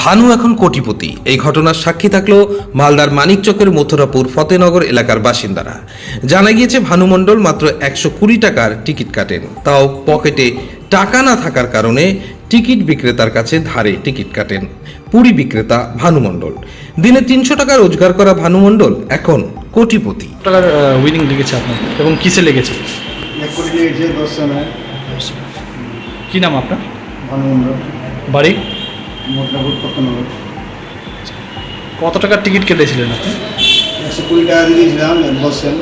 ভানু এখন কোটিপতি। এই ঘটনার সাক্ষী থাকল মালদার মানিকচকের মথুরাপুর ফতেনগর এলাকার বাসিন্দারা। জানা গিয়েছে ভানু মণ্ডল মাত্র একশো কুড়ি টাকার টিকিট কাটেন। তাও পকেটে টাকা না থাকার কারণে টিকিট বিক্রেতার কাছে ধারে টিকিট কাটেন পুরী বিক্রেতা ভানু মণ্ডল। দিনে তিনশো টাকা রোজগার করা ভানু মণ্ডল এখন কোটিপতি। টাকার উইনিং লেগেছে আপনার। এবং কিসে লেগেছে? কি নাম আপনার? ভানুমন্ডল বাড়ি? মোটনাপুর পত্তনগর কত টাকার টিকিট কেটেছিলেন আপনি? একশো কুড়ি টাকা দিয়ে দিয়েছিলাম দশ সেন্ট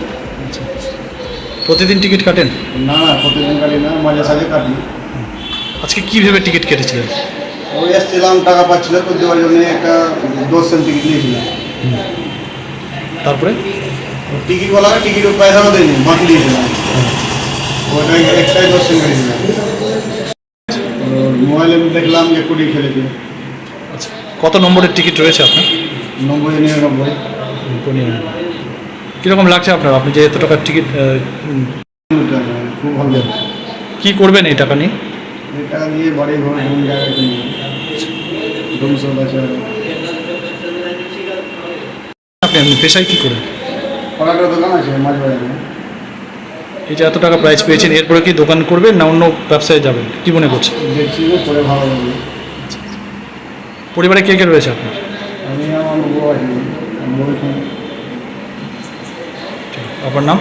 প্রতিদিন টিকিট কাটেন? না না প্রতিদিন কাটি না মাঝে সাঝে কাটি। আজকে কি ভেবে টিকিট কেটেছিলেন? ওই এসছিলাম টাকা পাচ্ছিল তো দেওয়ার জন্য একটা দশ সেন্ট টিকিট নিয়েছিলাম। তারপরে? টিকিটওয়ালা টিকিট পয়সাও দেয়নি বাকি দিয়েছিলাম। ওইটা একটাই দশ সেন্ট কেটেছিলাম। মোবাইলে দেখলাম যে কোটি খেলেছে। আচ্ছা কত নম্বরের টিকিট রয়েছে আপনার? নব্বই নিরানব্বই। কীরকম লাগছে আপনার? আপনি যে এত টাকার টিকিট খুব ভালো। লাগছে কি করবেন এই টাকা নিয়ে? এই টাকা দিয়ে বাড়ি ঘর জমি জায়গা। আপনি আপনি পেশায় কী করেন? কলাটার দোকান আছে মাছ বাজারে। এই যে এত টাকা প্রাইজ পেয়েছেন এরপরে কি দোকান করবেন না অন্য ব্যবসায় যাবেন? কি মনে করছেন? দেখছি পরে ভালো লাগবে পরিবারে কে কে রয়েছে আপনার? আমি আমার বউ আছি বউ আপনার নাম?